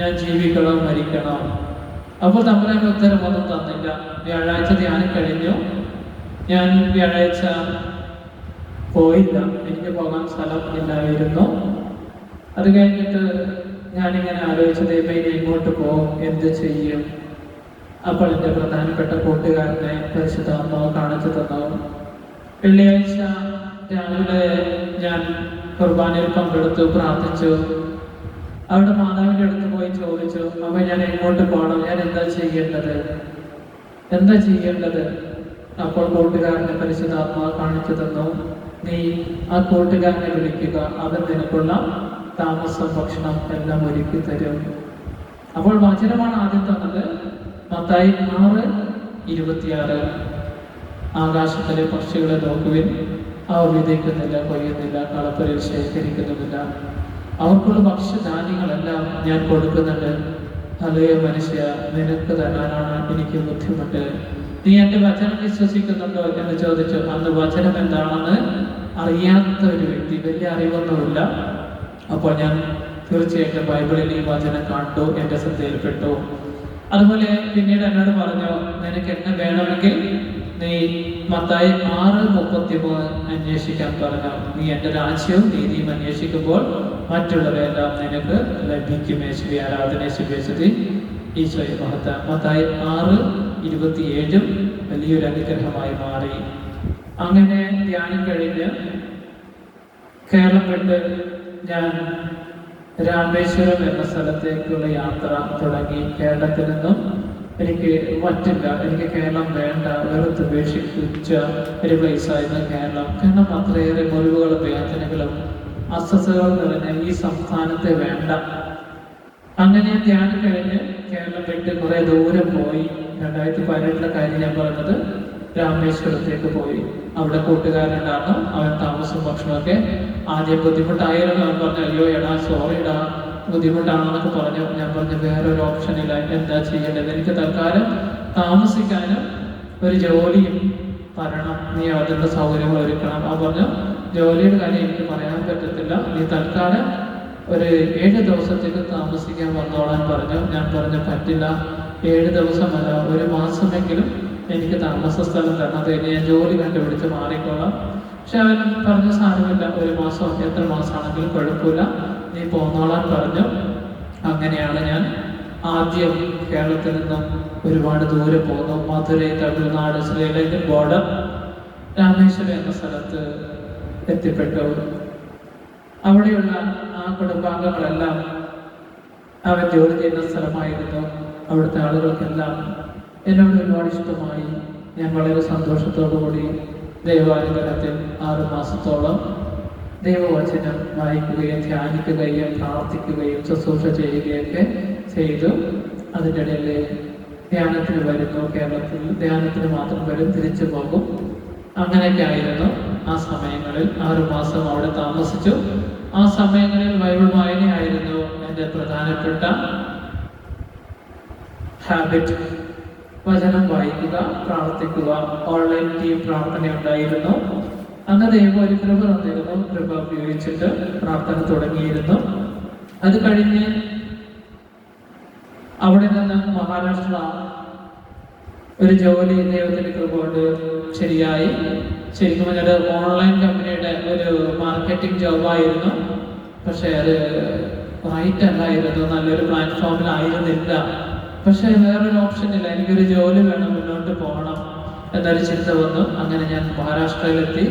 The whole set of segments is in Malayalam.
ഞാൻ ജീവിക്കണോ മരിക്കണോ. അപ്പോൾ തമ്പുരാൻ ഉത്തരം ഒന്നും തന്നില്ല. വ്യാഴാഴ്ച ധ്യാനം കഴിഞ്ഞു. ഞാൻ വ്യാഴാഴ്ച പോയില്ല. എനിക്ക് പോകാൻ സ്ഥലം ഇല്ലായിരുന്നു. അത് കഴിഞ്ഞിട്ട് ഞാനിങ്ങനെ ആലോചിച്ച് ദൈവം ഇങ്ങോട്ട് പോകും? എന്ത് ചെയ്യും? അപ്പോൾ എന്റെ പ്രധാനപ്പെട്ട കൂട്ടുകാരനെ പരിശുദ്ധാത്മാവ് കാണിച്ചു തന്നു? വെള്ളിയാഴ്ച രാവിലെ ഞാൻ കുർബാനയിൽ പങ്കെടുത്തു പ്രാർത്ഥിച്ചു. അവിടെ മാതാവിന്റെ അടുത്ത് പോയി ചോദിച്ചു അമ്മ ഞാൻ എങ്ങോട്ട് പോകണം ഞാൻ എന്താ ചെയ്യേണ്ടത്? എന്താ ചെയ്യേണ്ടത്? അപ്പോൾ കൂട്ടുകാരനെ പരിശുദ്ധാത്മാ കാണിച്ചു തന്നു നീ ആ കൂട്ടുകാരനെ വിളിക്കുക. അവൻ നിനക്കുള്ള താമസം ഭക്ഷണം എല്ലാം ഒരുക്കി തരും. അപ്പോൾ വചനമാണ് ആദ്യം തന്നത്. മത്തായി ആറ് ഇരുപത്തിയാറ്. ആകാശത്തിലെ പക്ഷികളെ നോക്കുവിൻ. അവർ വിതയ്ക്കുന്നില്ല കൊയ്യുന്നില്ല കളപ്പുരയിൽ ശേഖരിക്കുന്നുമില്ല. അവർക്കുള്ള ഭക്ഷ്യധാന്യങ്ങളെല്ലാം ഞാൻ കൊടുക്കുന്നുണ്ട്. അതേ മനുഷ്യ നിനക്ക് തരാനാണ് എനിക്ക് ബുദ്ധിമുട്ട്. നീ എന്റെ വചനം വിശ്വസിക്കുന്നുണ്ടോ എന്ന് ചോദിച്ചു. അന്ന് വചനം എന്താണെന്ന് അറിയാത്ത ഒരു വ്യക്തി വലിയ അറിവൊന്നുമില്ല. അപ്പോൾ ഞാൻ തീർച്ചയായിട്ടും ബൈബിളിൽ ഈ വചനം കണ്ടു എന്റെ ശ്രദ്ധയിൽപ്പെട്ടു. അതുപോലെ പിന്നീട് എന്നോട് പറഞ്ഞു നിനക്ക് എന്നെ വേണമെങ്കിൽ നീ മത്തായി ആറ് മുപ്പത്തി മൂന്ന് അന്വേഷിക്കാൻ പറഞ്ഞു നീ എന്റെ രാജ്യവും നീതിയും അന്വേഷിക്കുമ്പോൾ മറ്റുള്ളവയെല്ലാം നിനക്ക് ലഭിക്കും യേശുവി ആരാധന യേശുവേശതി ഈശോയെ മഹത്ത മത്തായി ആറ് ഇരുപത്തിയേഴും വലിയൊരു അനുഗ്രഹമായി മാറി. അങ്ങനെ ധ്യാനം കഴിഞ്ഞ് കേരളം വിട്ട് ഞാൻ രാമേശ്വരം എന്ന സ്ഥലത്തേക്കുള്ള യാത്ര തുടങ്ങി. കേരളത്തിൽ നിന്നും എനിക്ക് പറ്റില്ല. എനിക്ക് കേരളം വേണ്ട. വെറുത്ത് ഉപേക്ഷിച്ച ഒരു പ്ലേസായിരുന്നു കേരളം. കാരണം അത്രയേറെ മുറിവുകളും വേദനകളും അസ്വസ്ഥതകളും നിറഞ്ഞ ഈ സംസ്ഥാനത്തെ വേണ്ട. അങ്ങനെ ധ്യാനം കഴിഞ്ഞ് കേരളം വിട്ട് കുറെ ദൂരം പോയി. രണ്ടായിരത്തി പതിനെട്ടിലെ കാര്യം ഞാൻ പറഞ്ഞത് രാമേശ്വരത്തേക്ക് പോയി. അവിടെ കൂട്ടുകാരുണ്ടായിരുന്നു അവൻ താമസവും ഭക്ഷണമൊക്കെ ആദ്യം ബുദ്ധിമുട്ടായിരുന്നു. അവൻ പറഞ്ഞു അയ്യോ എടാ സോറിടാ ബുദ്ധിമുട്ടാണെന്നൊക്കെ പറഞ്ഞു. ഞാൻ പറഞ്ഞു വേറെ ഒരു ഓപ്ഷൻ ഇല്ല. എന്താ ചെയ്യേണ്ടത്? എനിക്ക് തൽക്കാലം താമസിക്കാനും ഒരു ജോലിയും തരണം. നീ അതിന്റെ സൗകര്യങ്ങൾ ഒരുക്കണം. അവൻ പറഞ്ഞു ജോലിയുടെ കാര്യം എനിക്ക് പറയാൻ പറ്റത്തില്ല. നീ തൽക്കാലം ഒരു ഏഴ് ദിവസത്തേക്ക് താമസിക്കാൻ വന്നോളാൻ പറഞ്ഞു. ഞാൻ പറഞ്ഞു പറ്റില്ല. ഏഴ് ദിവസമല്ല ഒരു മാസമെങ്കിലും എനിക്ക് താമസ സ്ഥലം തരണം. അത് ഞാൻ ജോലി കണ്ടുപിടിച്ച് മാറിക്കോളാം. പക്ഷെ അവൻ പറഞ്ഞ സാധനമില്ല. ഒരു മാസം എത്ര മാസമാണെങ്കിലും കുഴപ്പമില്ല. നീ പോന്നോളാൻ പറഞ്ഞു. അങ്ങനെയാണ് ഞാൻ ആദ്യം കേരളത്തിൽ നിന്നും ഒരുപാട് ദൂരെ പോന്നു. മധുരൈ തമിഴ്നാട് ശ്രീലങ്കൻ ബോർഡർ രാമേശ്വരം എന്ന സ്ഥലത്ത് എത്തിപ്പെട്ടു അവിടെയുള്ള ആ കുടുംബാംഗങ്ങളെല്ലാം അവൻ ജോലി ചെയ്യുന്ന സ്ഥലമായിരുന്നു. അവിടുത്തെ ആളുകൾക്കെല്ലാം എന്നോട് ഒരുപാട് ഇഷ്ടമായി. ഞാൻ വളരെ കൂടി ദൈവാനുഗ്രഹത്തിൽ ആറു മാസത്തോളം ദൈവവചനം വായിക്കുകയും ധ്യാനിക്കുകയും പ്രാർത്ഥിക്കുകയും ശുശ്രൂഷ ചെയ്യുകയൊക്കെ ചെയ്തു. അതിന്റെ ഇടയിൽ ധ്യാനത്തിന് വരുന്നു. കേരളത്തിൽ ധ്യാനത്തിന് മാത്രം വരും തിരിച്ചു പോകും. അങ്ങനെയൊക്കെ ആയിരുന്നു ആ സമയങ്ങളിൽ ആറു മാസം അവിടെ താമസിച്ചു. ആ സമയങ്ങളിൽ ബൈബിൾ വായനയായിരുന്നു എന്റെ പ്രധാനപ്പെട്ട ഹാബിറ്റ് വചനം വായിക്കുക പ്രാർത്ഥിക്കുക ഓൺലൈൻ ടീം പ്രാർത്ഥന ഉണ്ടായിരുന്നു. അന്ന് ദൈവം ഒരു കൃപ തന്നിരുന്നു കൃപ ഉപയോഗിച്ചിട്ട് പ്രാർത്ഥന തുടങ്ങിയിരുന്നു. അത് കഴിഞ്ഞ് അവിടെ നിന്ന് മഹാരാഷ്ട്ര ഒരു ജോലി ദൈവത്തിന്റെ കൃപ കൊണ്ട് ശരിയായി. ശരിക്കും പറഞ്ഞാൽ ഓൺലൈൻ കമ്പനിയുടെ ഒരു മാർക്കറ്റിംഗ് ജോബായിരുന്നു പക്ഷേ അത് റൈറ്റ് അല്ലായിരുന്നു. നല്ലൊരു പ്ലാറ്റ്ഫോമിലായിരുന്നില്ല പക്ഷെ വേറൊരു ഓപ്ഷൻ ഇല്ല. എനിക്കൊരു ജോലി വേണം മുന്നോട്ട് പോകണം എന്നൊരു ചിന്ത വന്നു. അങ്ങനെ ഞാൻ മഹാരാഷ്ട്രയിലെത്തി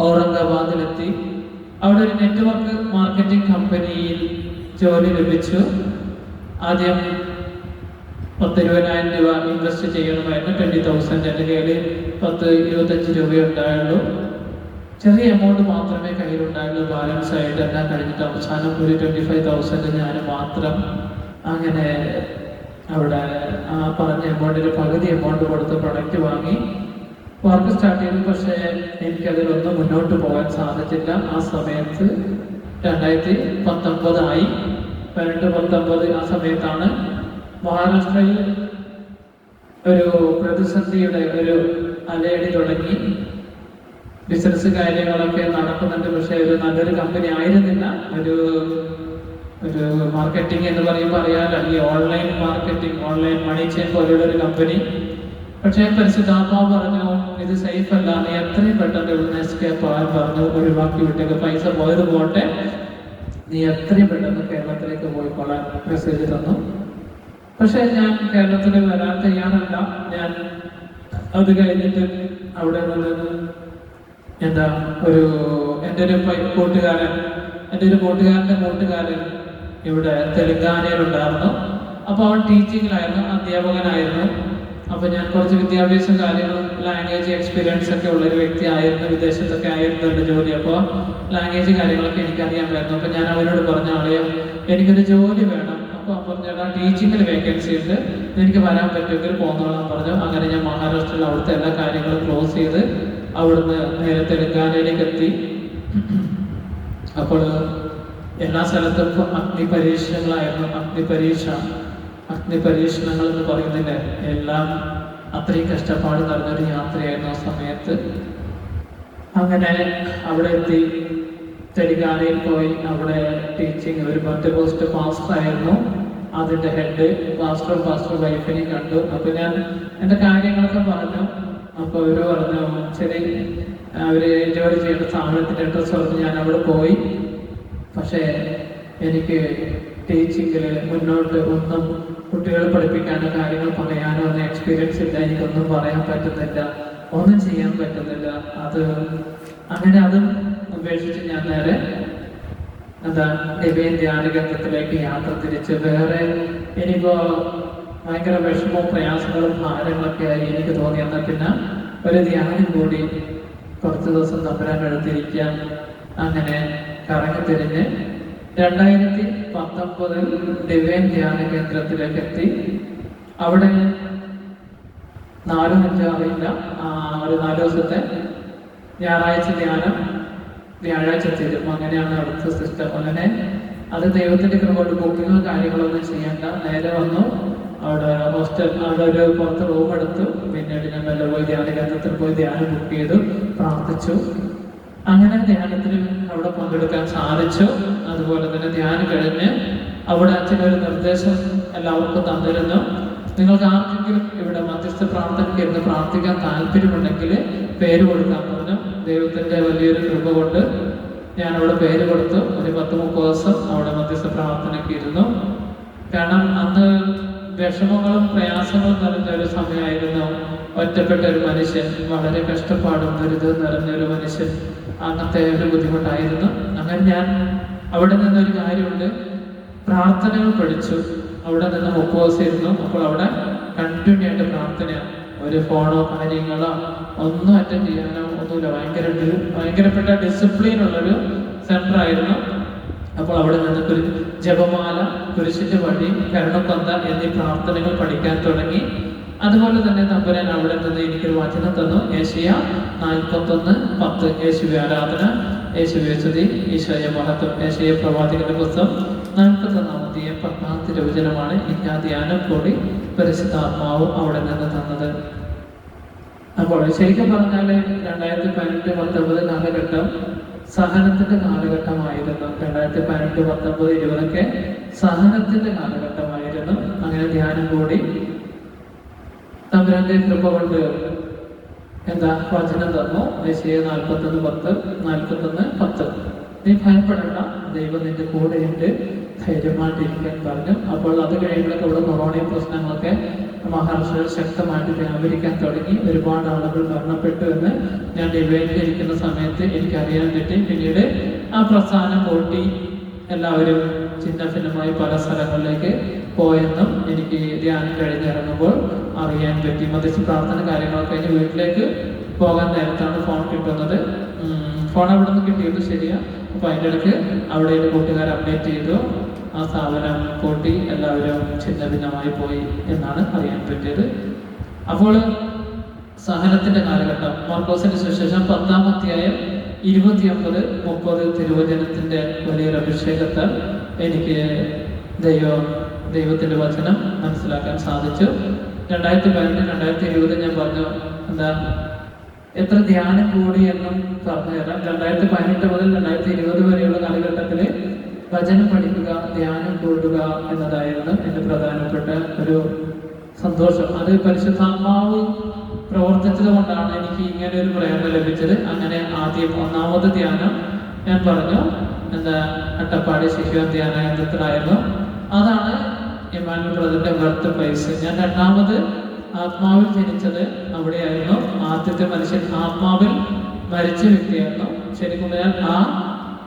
ഔറംഗാബാദിലെത്തി. അവിടെ ഒരു നെറ്റ്വർക്ക് മാർക്കറ്റിംഗ് കമ്പനിയിൽ ജോലി ലഭിച്ചു. ആദ്യം പത്ത് ഇരുപതിനായിരം രൂപ ഇൻവെസ്റ്റ് ചെയ്യണമായിരുന്നു. ട്വന്റി തൗസൻഡ് എന്റെ കയ്യിൽ പത്ത് ഇരുപത്തഞ്ച് രൂപയേ ഉണ്ടായുള്ളൂ. ചെറിയ എമൗണ്ട് മാത്രമേ കയ്യിലുണ്ടായുള്ളൂ ബാലൻസ് ആയിട്ട് എല്ലാം കഴിഞ്ഞിട്ട് അവസാനം ഒരു ട്വന്റി ഫൈവ് തൗസൻഡ് ഞാൻ മാത്രം അങ്ങനെ അവിടെ ആ പറഞ്ഞ എമൗണ്ടിന്റെ പകുതി എമൗണ്ട് കൊടുത്ത് പ്രൊഡക്റ്റ് വാങ്ങി. വർക്ക് സ്റ്റാർട്ട് ചെയ്തു. പക്ഷേ എനിക്കതിലൊന്നും മുന്നോട്ട് പോകാൻ സാധിച്ചില്ല. ആ സമയത്ത് രണ്ടായിരത്തി പത്തൊമ്പതായി പതിനെട്ട് പത്തൊമ്പത് ആ സമയത്താണ് മഹാരാഷ്ട്രയിൽ ഒരു പ്രതിസന്ധിയുടെ ഒരു അലയടി തുടങ്ങി. ബിസിനസ് കാര്യങ്ങളൊക്കെ നടക്കുന്നുണ്ട്. പക്ഷെ ഒരു നല്ലൊരു കമ്പനി ആയിരുന്നില്ല. ഒരു ഒരു മാർക്കറ്റിംഗ് എന്ന് പറയുമ്പോൾ അറിയാലോ ഈ online marketing online money chain പോലെയുള്ള ഒരു കമ്പനി പക്ഷേ പരിശുദ്ധാത്മാവ് പറഞ്ഞു ഇത് സേഫ് അല്ല. നീ എത്രയും പെട്ടെന്ന് ഇവിടുന്ന് എസ്കേപ്പ് ആകാൻ പറഞ്ഞു ഒഴിവാക്കി വിട്ടേക്ക്. പൈസ പോയത് പോട്ടെ. നീ എത്രയും പെട്ടെന്ന് കേരളത്തിലേക്ക് പോയിക്കൊള്ളാൻ മെസ്സേജ് തന്നു. പക്ഷെ ഞാൻ കേരളത്തിൽ വരാൻ തയ്യാറല്ല. ഞാൻ അത് കഴിഞ്ഞിട്ട് അവിടെ നിന്ന് എന്താ ഒരു എന്റെ ഒരു കൂട്ടുകാരൻ എന്റെ ഒരു കൂട്ടുകാരന്റെ കൂട്ടുകാരൻ ഇവിടെ തെലുങ്കാനയിലുണ്ടായിരുന്നു. അപ്പോൾ അവൻ ടീച്ചിങ്ങിലായിരുന്നു അധ്യാപകനായിരുന്നു. അപ്പോൾ ഞാൻ കുറച്ച് വിദ്യാഭ്യാസ കാര്യങ്ങളും ലാംഗ്വേജ് എക്സ്പീരിയൻസ് ഒക്കെ ഉള്ള ഒരു വ്യക്തി ആയിരുന്നു വിദേശത്തൊക്കെ ആയിരുന്നു എന്റെ ജോലി. അപ്പോൾ ലാംഗ്വേജ് കാര്യങ്ങളൊക്കെ എനിക്കറിയാമായിരുന്നു അപ്പോൾ ഞാൻ അവരോട് പറഞ്ഞ ആളെയോ എനിക്കൊരു ജോലി വേണം. ചേട്ടാ ടീച്ചിങ്ങിൽ വേക്കൻസി ഉണ്ട്. എനിക്ക് വരാൻ പറ്റുമെങ്കിൽ പോന്നോളാം പറഞ്ഞു. അങ്ങനെ ഞാൻ മഹാരാഷ്ട്രയിൽ അവിടുത്തെ എല്ലാ കാര്യങ്ങളും ക്ലോസ് ചെയ്ത് അവിടുന്ന് നേരെ തെലങ്കാനയിലേക്ക് എത്തി. അപ്പോൾ എല്ലാ സ്ഥലത്തും അഗ്നി പരീക്ഷണങ്ങളായിരുന്നു. അഗ്നി പരീക്ഷ അഗ്നി പരീക്ഷണങ്ങൾ എന്ന് പറയുന്നില്ല? എല്ലാം അത്രയും കഷ്ടപ്പാട് നടന്നൊരു യാത്രയായിരുന്നു ആ സമയത്ത്. അങ്ങനെ അവിടെ എത്തി. തെലുങ്കാനയിൽ പോയി. അവിടെ ടീച്ചിങ് ഒരു പത്ത് പോസ്റ്റ് പാസ്റ്റർ ആയിരുന്നു. അതിന്റെ ഹെഡ് പാസ്റ്റർ പാസ്റ്റർ വൈഫിനെ കണ്ടു. അപ്പൊ ഞാൻ എന്റെ കാര്യങ്ങളൊക്കെ പറഞ്ഞു. അപ്പൊ അവർ പറഞ്ഞു ശരി അവർ ജോലി ചെയ്യേണ്ട സ്ഥാപനത്തിന്റെ അഡ്രസ് പറഞ്ഞ് ഞാൻ അവിടെ പോയി. പക്ഷേ എനിക്ക് ടീച്ചിങ്ങിൽ മുന്നോട്ട് ഒന്നും കുട്ടികളെ പഠിപ്പിക്കാനോ കാര്യങ്ങൾ പറയാനോ ഒന്നും എക്സ്പീരിയൻസ് ഇല്ല. എനിക്കൊന്നും പറയാൻ പറ്റുന്നില്ല. ഒന്നും ചെയ്യാൻ പറ്റുന്നില്ല. അത് അങ്ങനെ അതും ഉപേക്ഷിച്ച് ഞാൻ നേരെ എന്താ ദിവ്യൻ ധ്യാനകേന്ദ്രത്തിലേക്ക് യാത്ര തിരിച്ച്. വേറെ എനിക്കോ ഭയങ്കര വിഷമവും പ്രയാസങ്ങളും ഭാരങ്ങളൊക്കെ ആയി എനിക്ക് തോന്നി. എന്നാൽ പിന്നെ ഒരു ധ്യാനം കൂടി കുറച്ച് ദിവസം തമ്പരാൻ എടുത്തിരിക്കാം അങ്ങനെ കറങ്ങിത്തിരിഞ്ഞ് രണ്ടായിരത്തി പത്തൊമ്പതിൽ ദിവ്യൻ ധ്യാന കേന്ദ്രത്തിലേക്ക് എത്തി. അവിടെ നാലും അഞ്ചാറില്ല ഒരു നാല് ദിവസത്തെ ഞായറാഴ്ച ധ്യാനം. വ്യാഴാഴ്ച തീരും അങ്ങനെയാണ് അടുത്ത സിസ്റ്റം അങ്ങനെ അത് ദൈവത്തിന്റെ കൃപ കൊണ്ട് ബുക്കിങ്ങോ കാര്യങ്ങളൊന്നും ചെയ്യണ്ട നേരെ വന്നു. അവിടെ ഹോസ്റ്റൽ അവിടെ ഒരു പുറത്ത് റൂം എടുത്തു. പിന്നീട് ഞാൻ മെല്ലെ പോയി ധ്യാന കേന്ദ്രത്തിൽ പോയി ധ്യാനം ബുക്ക് ചെയ്തു പ്രാർത്ഥിച്ചു. അങ്ങനെ ധ്യാനത്തിന് അവിടെ പങ്കെടുക്കാൻ സാധിച്ചു. അതുപോലെ തന്നെ ധ്യാനം കഴിഞ്ഞ് അവിടെ അച്ഛൻ ഒരു നിർദ്ദേശം എല്ലാവർക്കും തന്നിരുന്നു. നിങ്ങൾക്ക് ആർക്കെങ്കിലും മധ്യസ്ഥ പ്രാർത്ഥനയ്ക്ക് എന്ന് പ്രാർത്ഥിക്കാൻ താല്പര്യമുണ്ടെങ്കിൽ പേര് കൊടുക്കാൻ പറഞ്ഞു. ദൈവത്തിന്റെ വലിയൊരു കൃപ കൊണ്ട് ഞാൻ അവിടെ പേര് കൊടുത്തു. ഒരു പത്ത് മുപ്പത് ദിവസം അവിടെ മധ്യസ്ഥ പ്രാർത്ഥനയ്ക്ക് ഇരുന്നു. കാരണം അന്ന് വിഷമങ്ങളും പ്രയാസങ്ങളും നിറഞ്ഞ ഒരു സമയമായിരുന്നു. ഒറ്റപ്പെട്ട ഒരു മനുഷ്യൻ വളരെ കഷ്ടപ്പാടും ദുരിതവും നിറഞ്ഞ ഒരു മനുഷ്യൻ അങ്ങനത്തെ ഒരു ബുദ്ധിമുട്ടായിരുന്നു. അങ്ങനെ ഞാൻ അവിടെ നിന്നൊരു കാര്യമുണ്ട്. പ്രാർത്ഥനകൾ പഠിച്ചു. അവിടെ നിന്ന് മുപ്പത് ദിവസം ഇരുന്നു. അപ്പോൾ അവിടെ കണ്ടിന്യൂ ആയിട്ട് പ്രാർത്ഥന ഒരു ഫോണോ കാര്യങ്ങളോ ഒന്നും അറ്റൻഡ് ചെയ്യാനോ ഒന്നുമില്ല. ഭയങ്കര ഭയങ്കരപ്പെട്ട ഡിസിപ്ലിൻ ഉള്ളൊരു സെന്റർ ആയിരുന്നു. അപ്പോൾ അവിടെ നിന്ന് ഒരു ജപമാല കുരിശിന്റെ വഴി കരുണക്കൊന്ത എന്നീ പ്രാർത്ഥനകൾ പഠിക്കാൻ തുടങ്ങി. അതുപോലെ തന്നെ തമ്പുരാൻ അവിടെ നിന്ന് എനിക്കൊരു വചനം തന്നു. ഏഷ്യ നാൽപ്പത്തൊന്ന് പത്ത്. യേശുവെ ആരാധന യേശുവെ സ്തുതി ഈശോയ മഹത്വം യേശയ പ്രവാചകന്റെ പുസ്തകം നാൽപ്പത്തൊന്നാമത്തെയും പത്താം തിരുവചനമാണ് ഇല്ലാ ധ്യാനം കൂടി പരിശുദ്ധാത്മാവ് അവിടെ നിന്ന് തന്നത്. അപ്പോൾ ശരിക്കും പറഞ്ഞാൽ രണ്ടായിരത്തി പതിനെട്ട് പത്തൊമ്പത് കാലഘട്ടം സഹനത്തിന്റെ കാലഘട്ടമായിരുന്നു രണ്ടായിരത്തി പതിനെട്ട് പത്തൊമ്പത് ഇരുപതൊക്കെ സഹനത്തിന്റെ കാലഘട്ടമായിരുന്നു അങ്ങനെ ധ്യാനം കൂടി തമ്പുരാന്റെ കൃപ കൊണ്ട് എന്താ വചനം തന്നു. ദേശീയ നാൽപ്പത്തൊന്ന് പത്ത് നാൽപ്പത്തൊന്ന് പത്ത്. നീ ഭയപ്പെടേണ്ട. ദൈവം നിന്റെ കൂടെയുണ്ട്. ധൈര്യമായിട്ടിരിക്കാൻ പറഞ്ഞു. അപ്പോൾ അത് കഴിയുമ്പോഴൊക്കെ ഇവിടെ കൊറോണയും പ്രശ്നങ്ങളൊക്കെ മഹാരാഷ്ട്രയിൽ ശക്തമായിട്ട് വ്യാപരിക്കാൻ തുടങ്ങി. ഒരുപാട് ആളുകൾ മരണപ്പെട്ടു എന്ന് ഞാൻ ഡിബേറ്റിൽ ഇരിക്കുന്ന സമയത്ത് എനിക്കറിയാൻ പറ്റി. പിന്നീട് ആ പ്രസ്ഥാനം കൂട്ടി എല്ലാവരും ചിന്ന ഭിന്നമായി പല സ്ഥലങ്ങളിലേക്ക് പോയെന്നും എനിക്ക് ധ്യാനം കഴിഞ്ഞിറങ്ങുമ്പോൾ അറിയാൻ പറ്റി. മതിച്ച് പ്രാർത്ഥന കാര്യങ്ങളൊക്കെ കഴിഞ്ഞ് വീട്ടിലേക്ക് പോകാൻ നേരത്താണ് ഫോൺ കിട്ടുന്നത്. ഫോൺ അവിടെ നിന്ന് കിട്ടിയത് ശരിയാ. അപ്പോൾ അതിന്റെ ഇടയ്ക്ക് അവിടെ കൂട്ടുകാർ അപ്ഡേറ്റ് ചെയ്തു. ആ സ്ഥാപനം കൂട്ടി എല്ലാവരും ചിന്ന ഭിന്നമായി പോയി എന്നാണ് അറിയാൻ പറ്റിയത്. അപ്പോൾ സഹനത്തിന്റെ കാലഘട്ടം മാർക്കോസിന്റെ സുശേഷം പത്താം അധ്യായം ഇരുപത്തി ഒമ്പത് മുപ്പത് തിരുവചനത്തിന്റെ വലിയൊരു അഭിഷേകത്താൽ എനിക്ക് ദൈവം ദൈവത്തിന്റെ വചനം മനസ്സിലാക്കാൻ സാധിച്ചു. രണ്ടായിരത്തി പതിനെട്ട് രണ്ടായിരത്തി ഇരുപത് ഞാൻ പറഞ്ഞു എന്താ എത്ര ധ്യാനം കൂടി എന്നും പറഞ്ഞു തരാം. രണ്ടായിരത്തി പതിനെട്ട് മുതൽ രണ്ടായിരത്തി ഇരുപത് വരെയുള്ള കാലഘട്ടത്തിൽ വചനം പഠിക്കുക ധ്യാനം കൂടുക എന്നതായിരുന്നു എന്റെ പ്രധാനപ്പെട്ട ഒരു സന്തോഷം. അത് പരിശുദ്ധാത്മാവ് പ്രവർത്തിച്ചത് കൊണ്ടാണ് എനിക്ക് ഇങ്ങനെ ഒരു പ്രേരണ ലഭിച്ചത്. അങ്ങനെ ആദ്യം ഒന്നാമത് ധ്യാനം ഞാൻ പറഞ്ഞു. എന്താ അട്ടപ്പാടി ശിശു ധ്യാന കേന്ദ്രത്തിലായിരുന്നു. അതാണ് ഇമാനുവൽ ബ്രദറിന്റെ ബർത്ത് പ്ലേസ് ഞാൻ രണ്ടാമത് ആത്മാവിൽ ജനിച്ചത് അവിടെയായിരുന്നു. ആദ്യത്തെ മനുഷ്യൻ ആത്മാവിൽ മരിച്ച വ്യക്തിയായിരുന്നു. ശരിക്കും ഞാൻ ആ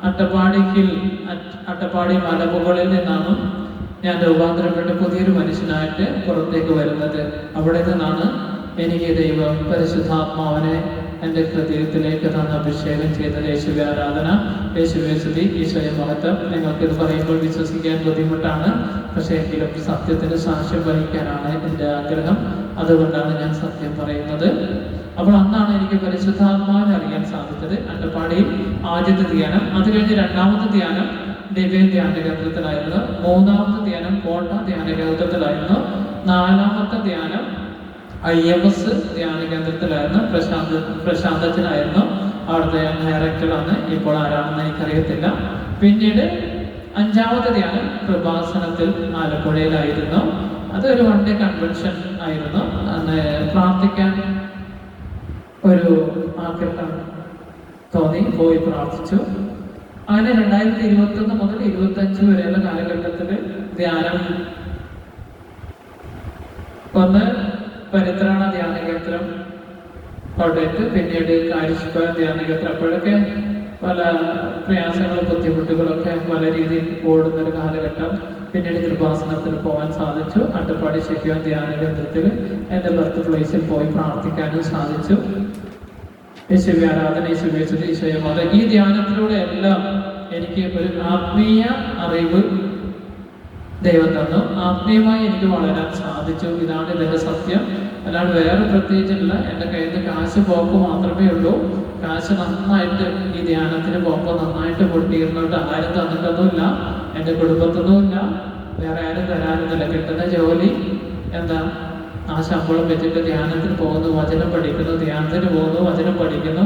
അട്ടപ്പാടി ഹിൽ അറ്റ്- അട്ടപ്പാടി മലമുകളിൽ നിന്നാണ് ഞാൻ രൂപാന്തരപ്പെട്ട് പുതിയൊരു മനുഷ്യനായിട്ട് പുറത്തേക്ക് വരുന്നത്. അവിടെ നിന്നാണ് എനിക്ക് ദൈവം പരിശുദ്ധാത്മാവിനെ എന്റെ ഹൃദയത്തിലേക്ക് തന്ന അഭിഷേകം ചെയ്ത യേശുവെ ആരാധന യേശുവെ സ്തുതി ഈശോയെ മഹത്വം. നിങ്ങൾക്ക് ഇത് പറയുമ്പോൾ വിശ്വസിക്കാൻ ബുദ്ധിമുട്ടാണ്. പക്ഷേ എങ്കിലും സത്യത്തിന് സാക്ഷ്യം വഹിക്കാനാണ് എന്റെ ആഗ്രഹം. അതുകൊണ്ടാണ് ഞാൻ സത്യം പറയുന്നത്. അപ്പോൾ അന്നാണ് എനിക്ക് പരിശുദ്ധാത്മാവിനെ അറിയാൻ സാധിച്ചത്. അട്ടപ്പാടിയിൽ ആദ്യത്തെ ധ്യാനം അത് കഴിഞ്ഞ് രണ്ടാമത്തെ ധ്യാനം ദിവ്യ ധ്യാന കേന്ദ്രത്തിലായിരുന്നു. മൂന്നാമത്തെ ധ്യാനം കോട്ട ധ്യാന കേന്ദ്രത്തിലായിരുന്നു. നാലാമത്തെ ധ്യാനം ഐ എം എസ് ധ്യാന കേന്ദ്രത്തിലായിരുന്നു. പ്രശാന്ത് പ്രശാന്തച്ചനായിരുന്നു. അവിടുത്തെ ഡയറക്ടറാണ്. ഇപ്പോൾ ആരാണെന്ന് എനിക്കറിയത്തില്ല. പിന്നീട് അഞ്ചാമത്തെ ധ്യാനം കൃപാസനത്തിൽ ആലപ്പുഴയിലായിരുന്നു. അതൊരു വൺ ഡേ കൺവെൻഷൻ ആയിരുന്നു. അന്ന് പ്രാർത്ഥിക്കാൻ ഒരു ആഗ്രഹം തോന്നി. പോയി പ്രാർത്ഥിച്ചു. അങ്ങനെ രണ്ടായിരത്തി ഇരുപത്തൊന്ന് മുതൽ ഇരുപത്തി അഞ്ച് വരെയുള്ള കാലഘട്ടത്തിൽ ധ്യാനം ഒന്ന് പരിത്രാണ ധ്യാന കേന്ദ്രം കോട്ടയത്ത് പിന്നീട് കാരിഷ്പ ധ്യാന കേന്ദ്രം അപ്പോഴൊക്കെ പല പ്രയാസങ്ങളും ബുദ്ധിമുട്ടുകളൊക്കെ പല രീതിയിൽ ഓടുന്ന ഒരു കാലഘട്ടം പിന്നീട് കൃപാസനത്തിൽ പോകാൻ സാധിച്ചു. അട്ടപ്പാടി ശിവ ധ്യാന കേന്ദ്രത്തിൽ എന്റെ ബർത്ത് പ്ലേസിൽ പോയി പ്രാർത്ഥിക്കാനും സാധിച്ചു. യേശുവി ആരാധന യേശുവെ സ്തുതി, മത. ഈ ധ്യാനത്തിലൂടെ എല്ലാം എനിക്ക് ഒരു ആത്മീയ അറിവ് ദൈവം തന്നു. ആത്മീയമായി എനിക്ക് വളരാൻ സാധിച്ചു. ഇതാണ് ഇതിന്റെ സത്യം. അല്ലാണ്ട് വേറെ പ്രത്യേകിച്ചില്ല എന്റെ കയ്യിൽ നിന്ന് കാശ് പോക്ക് മാത്രമേ ഉള്ളൂ. കാശ് നന്നായിട്ട് ഈ ധ്യാനത്തിന് പോക്ക് നന്നായിട്ട് പൊട്ടിയിരുന്നിട്ട് ആരും തന്നിട്ടൊന്നുമില്ല. എന്റെ കുടുംബത്തൊന്നുമില്ല വേറെ ആരും തരാനൊന്നുമില്ല. കിട്ടുന്ന ജോലി എന്താ? ആ ശമ്പളം വെച്ചിട്ട് ധ്യാനത്തിന് പോകുന്നു വചനം പഠിക്കുന്നു ധ്യാനത്തിന് പോകുന്നു വചനം പഠിക്കുന്നു.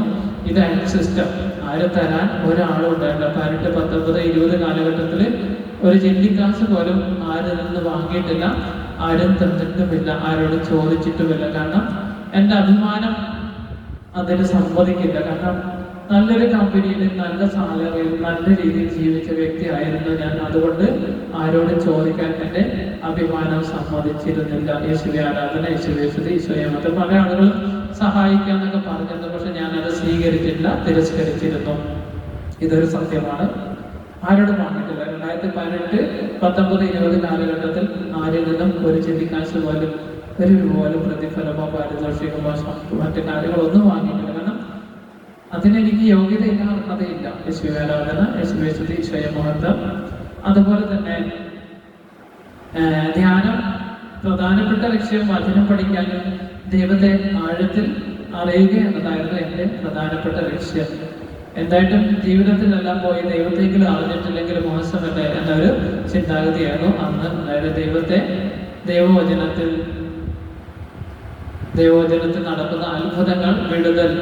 ഇതായിരുന്നു സിസ്റ്റം ആരും തരാൻ ഒരാളും ഉണ്ടായില്ല പതിനെട്ട് പത്തൊമ്പത് ഇരുപത് കാലഘട്ടത്തിൽ ഒരു ചില്ലിക്കാശ് പോലും ആരിൽ നിന്ന് വാങ്ങിയിട്ടില്ല. ആരും തന്നിട്ടുമില്ല ആരോട് ചോദിച്ചിട്ടുമില്ല. കാരണം എന്റെ അഭിമാനം അതിന് സമ്മതിക്കില്ല കാരണം നല്ലൊരു കമ്പനിയിൽ നല്ല സാലറിയിൽ നല്ല രീതിയിൽ ജീവിച്ച വ്യക്തിയായിരുന്നു ഞാൻ. അതുകൊണ്ട് ആരോട് ചോദിക്കാൻ എന്റെ അഭിമാനം സമ്മതിച്ചിരുന്നില്ല. യേശുവി ആരാധന യേശുവി സ്തുതി യേശുവെ മതം പല ആളുകളും സഹായിക്കാന്നൊക്കെ പറഞ്ഞിരുന്നു. പക്ഷെ ഞാൻ അത് സ്വീകരിച്ചില്ല തിരസ്കരിച്ചിരുന്നു. ഇതൊരു സത്യമാണ്. ആരോട് വാങ്ങിയിട്ടില്ല. രണ്ടായിരത്തി പതിനെട്ട് പത്തൊമ്പത് ഇരുപത് കാലഘട്ടത്തിൽ ആരിൽ നിന്നും ഒരു ചിന്തിക്കാശ് പോലും ഒരു രൂപ പോലും പ്രതിഫലമോ പാരിതോഷികമോ മറ്റു കാര്യങ്ങളൊന്നും വാങ്ങിയിട്ടില്ല. കാരണം അതിനെനിക്ക് യോഗ്യതയില്ല അർഹതയില്ല. യേശുവാരാധന യേശുവേ സ്തുതി സ്വയമഹത്വം അതുപോലെ തന്നെ ധ്യാനം. പ്രധാനപ്പെട്ട ലക്ഷ്യം വചനം പഠിക്കാനും ദൈവത്തെ ആഴത്തിൽ അറിയുക എന്നതായിരുന്നു എന്റെ പ്രധാനപ്പെട്ട ലക്ഷ്യം. എന്തായിട്ടും ജീവിതത്തിലെല്ലാം പോയി ദൈവത്തെങ്കിലും അറിഞ്ഞിട്ടില്ലെങ്കിൽ മോശമല്ലേ എന്നൊരു ചിന്താഗതിയായിരുന്നു അന്ന്. അതായത് ദൈവത്തെ ദൈവവചനത്തിൽ ദൈവവചനത്തിൽ നടക്കുന്ന അത്ഭുതങ്ങൾ വിടുതൽ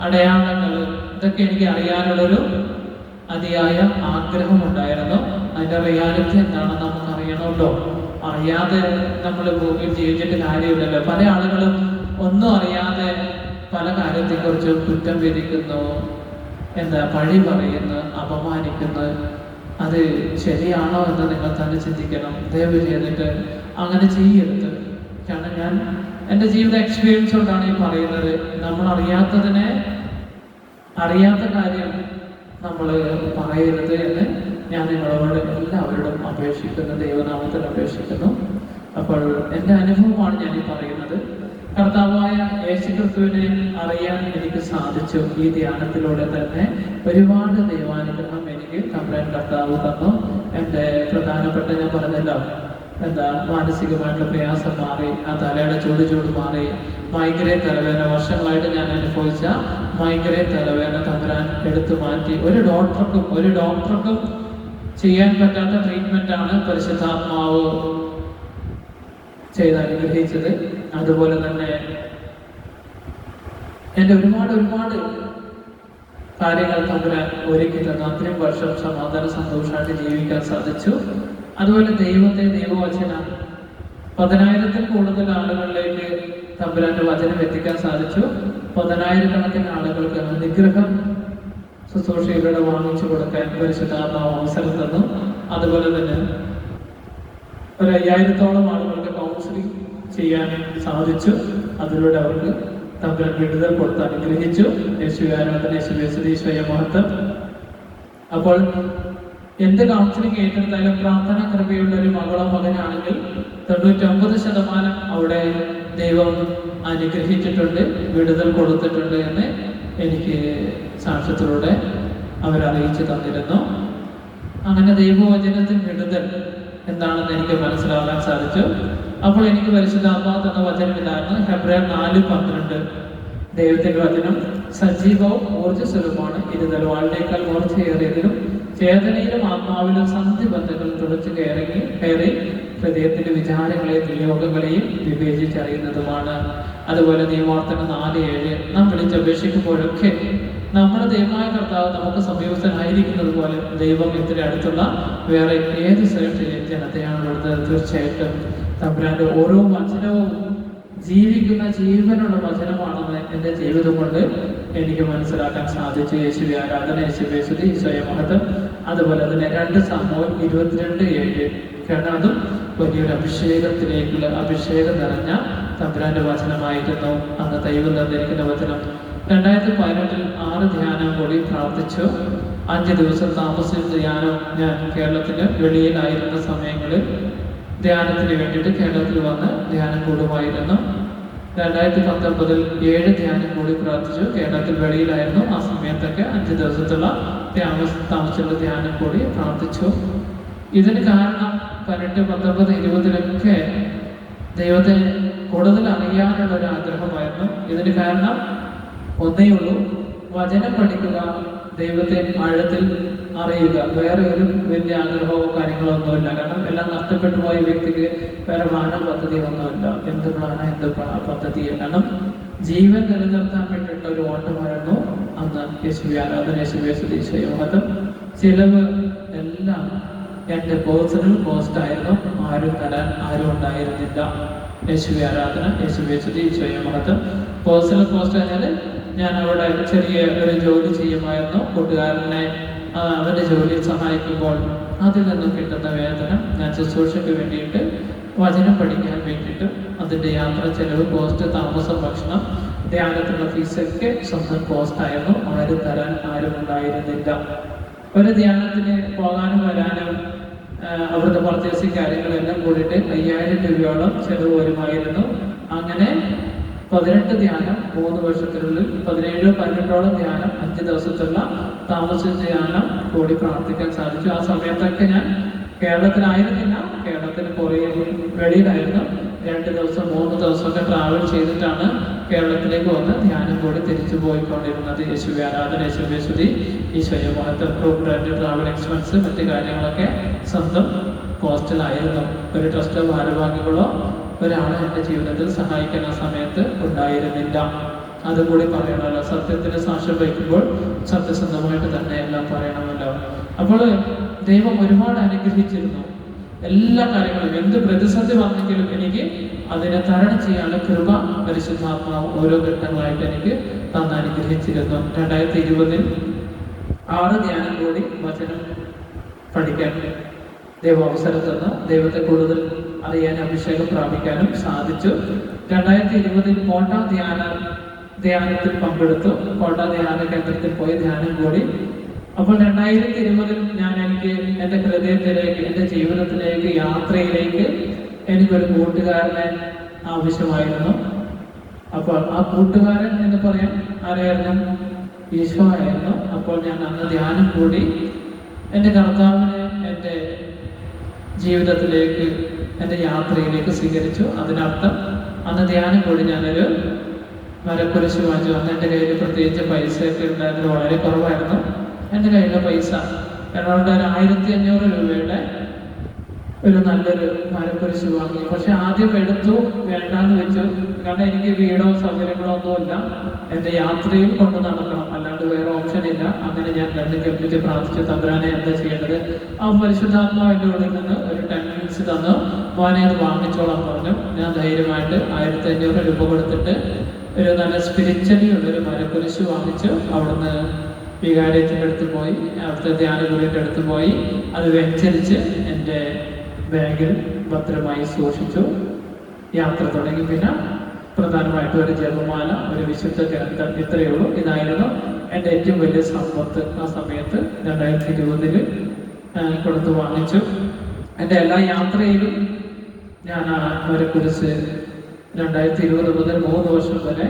അടയാളങ്ങൾ ഇതൊക്കെ എനിക്ക് അറിയാനുള്ളൊരു അതിയായ ആഗ്രഹമുണ്ടായിരുന്നു. അതിന്റെ റിയാലിറ്റി എന്താണ് നമുക്ക് അറിയണമല്ലോ. അറിയാതെ നമ്മൾ ഭൂമിയിൽ ജീവിച്ചിട്ട് കാര്യമില്ലല്ലോ പല ആളുകളും ഒന്നും അറിയാതെ പല കാര്യത്തെക്കുറിച്ചും കുറ്റം വിധിക്കുന്നു. എന്താ പഴി പറയുന്നു അപമാനിക്കുന്നു അത് ശരിയാണോ എന്ന് നിങ്ങൾ തന്നെ ചിന്തിക്കണം. ദയവ് ചെയ്തിട്ട് അങ്ങനെ ചെയ്യരുത്. കാരണം ഞാൻ എന്റെ ജീവിത എക്സ്പീരിയൻസ് കൊണ്ടാണ് ഈ പറയുന്നത്. നമ്മൾ അറിയാത്തതിനെ അറിയാത്ത കാര്യം നമ്മൾ പറയരുത് എന്ന് ഞാൻ നിങ്ങളോട് എല്ലാവരോടും അപേക്ഷിക്കുന്നു. ദൈവനാമത്തിൽ അപേക്ഷിക്കുന്നു. അപ്പോൾ എന്റെ അനുഭവമാണ് ഞാൻ ഈ പറയുന്നത്. കർത്താവായ യേശുക്രിസ്തുവിനെ അറിയാൻ എനിക്ക് സാധിച്ചു. ഈ ധ്യാനത്തിലൂടെ തന്നെ ഒരുപാട് ദൈവാനുഗ്രഹം എനിക്ക് കമ്പ്ലൈൻ കർത്താവ് തന്നു. എന്റെ പ്രധാനപ്പെട്ട ഞാൻ പറഞ്ഞല്ലോ എന്താ മാനസികമായിട്ടുള്ള പ്രയാസം മാറി ആ തലയുടെ ചൂട് ചൂട് മാറി മൈഗ്രേൻ തലവേദന വർഷങ്ങളായിട്ട് ഞാൻ അനുഭവിച്ച മൈഗ്രേൻ തലവേദന തമ്പരാൻ എടുത്തു മാറ്റി. ഒരു ഡോക്ടർക്കും ഒരു ഡോക്ടർക്കും ചെയ്യാൻ പറ്റാത്ത ട്രീറ്റ്മെന്റ് ആണ് പരിശുദ്ധാത്മാവ്. ചെയ്ത് അനുഗ്രഹിച്ചത്. അതുപോലെ തന്നെ എന്റെ ഒരുപാട് ഒരുപാട് കാര്യങ്ങൾ തമ്പുരാൻ ഒരുക്കി തന്നു. അത്രയും വർഷം സമാധാന സന്തോഷമായിട്ട് ജീവിക്കാൻ സാധിച്ചു. അതുപോലെ ദൈവത്തെ ദൈവവചന പതിനായിരത്തിൽ കൂടുതൽ ആളുകളിലേക്ക് തമ്പുരാന്റെ വചനം എത്തിക്കാൻ സാധിച്ചു. പതിനായിരക്കണക്കിന് ആളുകൾക്ക് അനുഗ്രഹം ശുശ്രൂഷയിലൂടെ വാങ്ങിച്ചു കൊടുക്കാൻ പരിശുദ്ധാത്മാവ് അവസരം തന്നു. അതുപോലെ തന്നെ ഒരു അയ്യായിരത്തോളം കൗൺസിലിംഗ് ചെയ്യാൻ സാധിച്ചു. അതിലൂടെ അവർക്ക് തമ്പുരാൻ വിടുതൽ കൊടുത്ത് അനുഗ്രഹിച്ചു. യേശു ആരാധന യേശു യേശുദീശ്വയ മഹത്വം. അപ്പോൾ എന്ത് കൗൺസിലിംഗ് ഏറ്റെടുത്താലും പ്രാർത്ഥന കൃപയുള്ള ഒരു മകളോ മകനാണെങ്കിൽ തൊണ്ണൂറ്റൊമ്പത് ശതമാനം അവിടെ ദൈവം അനുഗ്രഹിച്ചിട്ടുണ്ട് വിടുതൽ കൊടുത്തിട്ടുണ്ട് എന്ന് എനിക്ക് സാക്ഷ്യത്തിലൂടെ അവരറിയിച്ചു തന്നിരുന്നു. അങ്ങനെ ദൈവവചനത്തിൽ വിടുതൽ എന്താണെന്ന് എനിക്ക് മനസ്സിലാക്കാൻ സാധിച്ചു. അപ്പോൾ എനിക്ക് പരിശുദ്ധാത്മാവ് തന്ന വചനം ഇതായിരുന്നു ഫെബ്രുവരി നാല് പന്ത്രണ്ട് ദൈവത്തിന്റെ വചനം. സജീവവും ഊർജസ്വലവുമാണ്. ഇത് നിലവാളിനേക്കാൾ മൂർച്ചയേറിയതിലും ചേതനയിലും ആത്മാവിലും സന്ധി ബന്ധങ്ങൾ കയറി കയറി ഹൃദയത്തിന്റെ വിചാരങ്ങളെയും നിയോഗങ്ങളെയും വിവേചിച്ചറിയുന്നതുമാണ്. അതുപോലെ നിയമാർത്ഥന നാല് ഏഴ് നാം വിളിച്ചപേക്ഷിക്കുമ്പോഴൊക്കെ നമ്മുടെ ദൈവമായ കർത്താവ് നമുക്ക് സമീപസ്ഥനായിരിക്കുന്നത് പോലെ ദൈവം ഇത്ര അടുത്തുള്ള വേറെ ഏത് ശ്രേഷ്ഠ ജനത്തെയാണ് ഉള്ളത് തീർച്ചയായിട്ടും തമ്പുരാന്റെ ഓരോ വചനവും ജീവിക്കുന്ന ജീവനുള്ള വചനമാണെന്ന് എന്റെ ജീവിതം കൊണ്ട് എനിക്ക് മനസ്സിലാക്കാൻ സാധിച്ചു. യേശുവി ആരാധന യേശുവി ഈശോയ മഹത്വം. അതുപോലെ തന്നെ രണ്ട് സമൂഹം ഇരുപത്തിരണ്ട് ഏഴ്. കാരണം വലിയൊരു അഭിഷേകത്തിലേക്കുള്ള അഭിഷേകം നിറഞ്ഞ തമ്പുരാന്റെ വചനമായിരുന്നു അന്ന് ദൈവം തന്നിരിക്കുന്ന വചനം. രണ്ടായിരത്തി പതിനെട്ടിൽ ആറ് ധ്യാനം കൂടി പ്രാർത്ഥിച്ചു. അഞ്ച് ദിവസം താമസിച്ച ധ്യാനം ഞാൻ കേരളത്തിന് വെളിയിലായിരുന്ന സമയങ്ങളിൽ ധ്യാനത്തിന് വേണ്ടിയിട്ട് കേരളത്തിൽ വന്ന് ധ്യാനം കൂടുമായിരുന്നു. രണ്ടായിരത്തി പത്തൊമ്പതിൽ ഏഴ് ധ്യാനം കൂടി പ്രാർത്ഥിച്ചു. കേരളത്തിൽ വെളിയിലായിരുന്നു. ആ സമയത്തൊക്കെ അഞ്ച് ദിവസത്തുള്ള താമസ താമസിച്ചുള്ള ധ്യാനം കൂടി പ്രാർത്ഥിച്ചു. ഇതിന് കാരണം പതിനെട്ട് പത്തൊമ്പത് ഇരുപതിലൊക്കെ ദൈവത്തെ കൂടുതൽ അറിയാനുള്ള ഒരു ആഗ്രഹമായിരുന്നു ഇതിന് കാരണം ഒന്നേ ഉള്ളൂ വചനം പഠിക്കുക ദൈവത്തെ ആഴത്തിൽ അറിയുക. വേറെ ഒരു വലിയ ആഗ്രഹമോ കാര്യങ്ങളോ ഒന്നുമില്ല കാരണം എല്ലാം നഷ്ടപ്പെട്ടു പോയ വ്യക്തിക്ക് വേറെ പ്ലാനോ പദ്ധതി ഒന്നുമില്ല എന്ത് പ്ലാന എന്ത് പദ്ധതി? കാരണം ജീവൻ നിലനിർത്താൻ വേണ്ടിയിട്ടുള്ള ഒരു ഓട്ടമായിരുന്നു അന്ന് യേശു ആരാധന യേശു യോഗത്തും ചിലവ് എല്ലാം എന്റെ പേഴ്സണൽ പോസ്റ്റ് ആയിരുന്നു ആരും തരാൻ ആരും ഉണ്ടായിരുന്നില്ല. യേശുവി ആരാധന യേശുവി യേശുദി ഈശോയെ മഹത്വം. പേഴ്സണൽ കോസ്റ്റ് കഴിഞ്ഞാൽ ഞാൻ അവിടെ ചെറിയ ഒരു ജോലി ചെയ്യുമായിരുന്നു. കൂട്ടുകാരനെ അവന്റെ ജോലിയിൽ സഹായിക്കുമ്പോൾ അതിൽ നിന്നും കിട്ടുന്ന വേതനം ഞാൻ ശുശ്രൂഷയ്ക്ക് വേണ്ടിയിട്ട് വചനം പഠിക്കാൻ വേണ്ടിയിട്ട് അതിന്റെ യാത്ര ചെലവ് കോസ്റ്റ് താമസം ഭക്ഷണം ധ്യാനത്തിനുള്ള ഫീസൊക്കെ സ്വന്തം കോസ്റ്റ് ആയിരുന്നു ആരും തരാൻ ആരും ഉണ്ടായിരുന്നില്ല. ഒരു ധ്യാനത്തിന് പോകാനും വരാനും അവിടുത്തെ പർച്ചേസിങ് കാര്യങ്ങളെല്ലാം കൂടിയിട്ട് അയ്യായിരം രൂപയോളം ചെലവ് വരുമായിരുന്നു. അങ്ങനെ പതിനെട്ട് ധ്യാനം മൂന്ന് വർഷത്തിനുള്ളിൽ പതിനേഴോ പതിനെട്ടോളം ധ്യാനം അഞ്ച് ദിവസത്തുള്ള താമസ ധ്യാനം കൂടി പ്രാർത്ഥിക്കാൻ സാധിച്ചു. ആ സമയത്തൊക്കെ ഞാൻ കേരളത്തിലായിരുന്നില്ല. കേരളത്തിന് പുറകെ വെളിയിലായിരുന്നു. രണ്ട് ദിവസം മൂന്ന് ദിവസമൊക്കെ ട്രാവൽ ചെയ്തിട്ടാണ് കേരളത്തിലേക്ക് വന്ന് ധ്യാനം കൂടി തിരിച്ചു പോയിക്കൊണ്ടിരുന്നത്. യേശുവി ആരാധന യേശു യേശുദി ഈശോയെ മഹത്വം ഗ്രൂപ്പ് ട്രാവൽ എക്സ്പെൻസ് മറ്റു കാര്യങ്ങളൊക്കെ സ്വന്തം കോസ്റ്റിലായിരുന്നു ഒരു ട്രസ്റ്റ് ഭാരവാഹികളോ ഒരാളെ എന്റെ ജീവിതത്തിൽ സഹായിക്കാൻ ആ സമയത്ത് ഉണ്ടായിരുന്നില്ല. അതും കൂടി പറയണമല്ലോ. സത്യത്തിന് സാക്ഷ്യം വഹിക്കുമ്പോൾ സത്യസന്ധമായിട്ട് തന്നെ എല്ലാം പറയണമല്ലോ. അപ്പോൾ ദൈവം ഒരുപാട് അനുഗ്രഹിച്ചിരുന്നു. എല്ലാ കാര്യങ്ങളും എന്ത് പ്രതിസന്ധി വന്നെങ്കിലും എനിക്ക് അതിനെ തരണം ചെയ്യാനുള്ള കൃപ പരിശുദ്ധാത്മാവ് ഓരോ ഘട്ടങ്ങളായിട്ട് എനിക്ക് തന്ന് അനുഗ്രഹിച്ചിരുന്നു. രണ്ടായിരത്തി ഇരുപതിൽ ആറ് ധ്യാനം കൂടി വചനം പഠിക്കാൻ ദൈവ അവസരം തന്നു. ദൈവത്തെ കൂടുതൽ അറിയാൻ അഭിഷേകം പ്രാപിക്കാനും സാധിച്ചു. രണ്ടായിരത്തി ഇരുപതിൽ കോട്ട ധ്യാന ധ്യാനത്തിൽ പങ്കെടുത്തു. കോട്ട ധ്യാന കേന്ദ്രത്തിൽ പോയി ധ്യാനം കൂടി അപ്പോൾ രണ്ടായിരത്തി ഇരുപതിൽ ഞാൻ എനിക്ക് എന്റെ ഹൃദയത്തിലേക്ക് എന്റെ ജീവിതത്തിലേക്ക് യാത്രയിലേക്ക് എനിക്കൊരു കൂട്ടുകാരനെ ആവശ്യമായിരുന്നു. അപ്പോൾ ആ കൂട്ടുകാരൻ എന്ന് പറയാൻ ആരായിരുന്നു? ഈശോ ആയിരുന്നു. അപ്പോൾ ഞാൻ അന്ന് ധ്യാനം കൂടി എന്റെ കർത്താവിനെ എന്റെ ജീവിതത്തിലേക്ക് എന്റെ യാത്രയിലേക്ക് സ്വീകരിച്ചു. അതിനർത്ഥം അന്ന് ധ്യാനം കൂടി ഞാനൊരു മരക്കുരിശ് വാങ്ങിച്ചു. അന്ന് എന്റെ കയ്യിൽ പ്രത്യേകിച്ച് പൈസയൊക്കെ ഉണ്ടായിരുന്നു വളരെ കുറവായിരുന്നു. എന്റെ കയ്യിലെ പൈസ എറൗണ്ട് ഒരു ആയിരത്തി അഞ്ഞൂറ് രൂപയുടെ ഒരു നല്ലൊരു മരക്കുരിശ് വാങ്ങി പക്ഷെ ആദ്യം എടുത്തു വേണ്ടാന്ന് വെച്ചു. കാരണം എനിക്ക് വീടോ സൗകര്യങ്ങളോ ഒന്നുമില്ല. എന്റെ യാത്രയും കൊണ്ട് നടക്കണം. അല്ലാണ്ട് വേറെ ഓപ്ഷൻ ഇല്ല. അങ്ങനെ ഞാൻ രണ്ടും കെട്ടിച്ച് പ്രാർത്ഥിച്ച് തമ്പുരാനെ എന്താ ചെയ്യേണ്ടത്? ആ പരിശുദ്ധാത്മാ എന്റെ ഉള്ളിൽ നിന്ന് ഒരു ടെൻ മിനിറ്റ്സ് തന്ന്. മോനെ അത് വാങ്ങിച്ചോളാൻ പറഞ്ഞു. ഞാൻ ധൈര്യമായിട്ട് ആയിരത്തി അഞ്ഞൂറ് രൂപ കൊടുത്തിട്ട് ഒരു നല്ല സ്പിരിച്വലി ഉള്ളൊരു മരക്കുരിശ് വാങ്ങിച്ച്. അവിടുന്ന് വികാരത്തിന്റെ അടുത്ത് പോയി അവിടുത്തെ ധ്യാനഗുരുവിന്റെ അടുത്ത് പോയി. അത് വെഞ്ചരിച്ച് എന്റെ ബാഗിൽ ഭദ്രമായി സൂക്ഷിച്ചു. യാത്ര തുടങ്ങി. പിന്നെ പ്രധാനമായിട്ടും ഒരു ജപമാല ഒരു വിശുദ്ധ ഗ്രന്ഥം ഇത്രയേ ഉള്ളൂ. ഇതായിരുന്നു എന്റെ ഏറ്റവും വലിയ സമ്പത്ത്. ആ സമയത്ത് രണ്ടായിരത്തി ഇരുപതിൽ കൊടുത്ത് വാങ്ങിച്ചു. എന്റെ എല്ലാ യാത്രയിലും ഞാൻ ആ മരക്കുരിശ് രണ്ടായിരത്തി ഇരുപത് മുതൽ മൂന്ന് വർഷം വരെ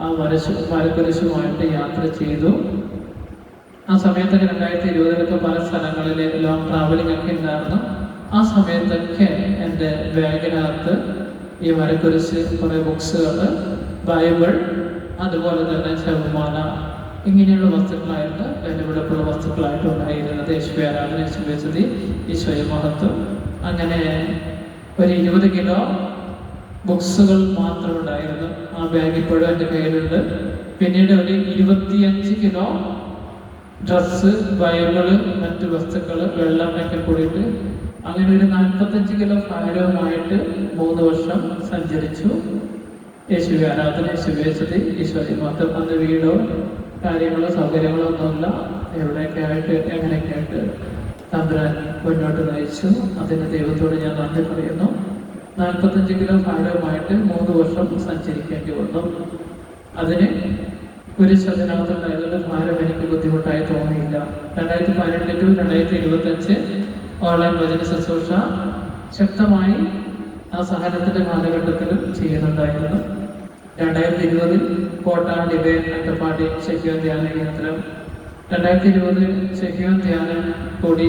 ആ മരശു മരക്കുരിശുമായിട്ട് യാത്ര ചെയ്തു. ആ സമയത്തൊക്കെ രണ്ടായിരത്തി ഇരുപതിലൊക്കെ പല സ്ഥലങ്ങളിൽ ലോങ് ട്രാവലിംഗ് ഒക്കെ ഉണ്ടായിരുന്നു. ആ സമയത്തൊക്കെ എന്റെ ബാഗിനകത്ത് ഈ വരക്കുറിച്ച് കുറേ ബുക്സുകൾ ബൈബിൾ അതുപോലെ തന്നെ ശവമാല ഇങ്ങനെയുള്ള വസ്തുക്കളായിട്ട് വിലപിടിപ്പുള്ള വസ്തുക്കളായിട്ട് ഉണ്ടായിരുന്നത്. യേശു ആരാധന ഈശോയ മഹത്വം അങ്ങനെ ഒരു ഇരുപത് കിലോ ബുക്സുകൾ മാത്രം ഉണ്ടായിരുന്നു ആ ബാഗ് ഇപ്പോഴും എന്റെ കയ്യിലുണ്ട്. പിന്നീട് ഒരു ഇരുപത്തിയഞ്ച് കിലോ ഡ്രസ്സ് വയറുകൾ മറ്റു വസ്തുക്കൾ വെള്ളം ഒക്കെ കൂടിയിട്ട് അങ്ങനെ ഒരു നാൽപ്പത്തഞ്ച് കിലോ ഭാരവുമായിട്ട് മൂന്ന് വർഷം സഞ്ചരിച്ചു. യേശു ആരാധന യേശുവേശതി ഈശ്വരി മാത്രം അന്ന് വീടോ കാര്യങ്ങളോ സൗകര്യങ്ങളോ ഒന്നുമില്ല. എവിടെയൊക്കെ ആയിട്ട് എങ്ങനെയൊക്കെ ആയിട്ട് തമ്പുരാൻ മുന്നോട്ട് നയിച്ചു. അതിന് ദൈവത്തോട് ഞാൻ നന്ദി പറയുന്നു. നാൽപ്പത്തഞ്ച് കിലോ ഭാരവുമായിട്ട് മൂന്ന് വർഷം സഞ്ചരിക്കേണ്ടി വന്നു. അതിന് കുരിശ് നൽകുന്ന ഭാരം എനിക്ക് ബുദ്ധിമുട്ടായി തോന്നിയില്ല. രണ്ടായിരത്തി പതിനെട്ട് ടു രണ്ടായിരത്തി ഇരുപത്തി അഞ്ച് ഓൺലൈൻ വചന ശുശ്രൂഷ ശക്തമായി ആ സഹനത്തിന്റെ കാലഘട്ടത്തിലും ചെയ്യുന്നുണ്ടായിരുന്നു. രണ്ടായിരത്തി ഇരുപതിൽ കോട്ട ഡിബേ അട്ടപ്പാടി ശക്തിയോൻ ധ്യാന കേന്ദ്രം. രണ്ടായിരത്തി ഇരുപതിൽ ശക്തിയോൻ ധ്യാന കൂടി.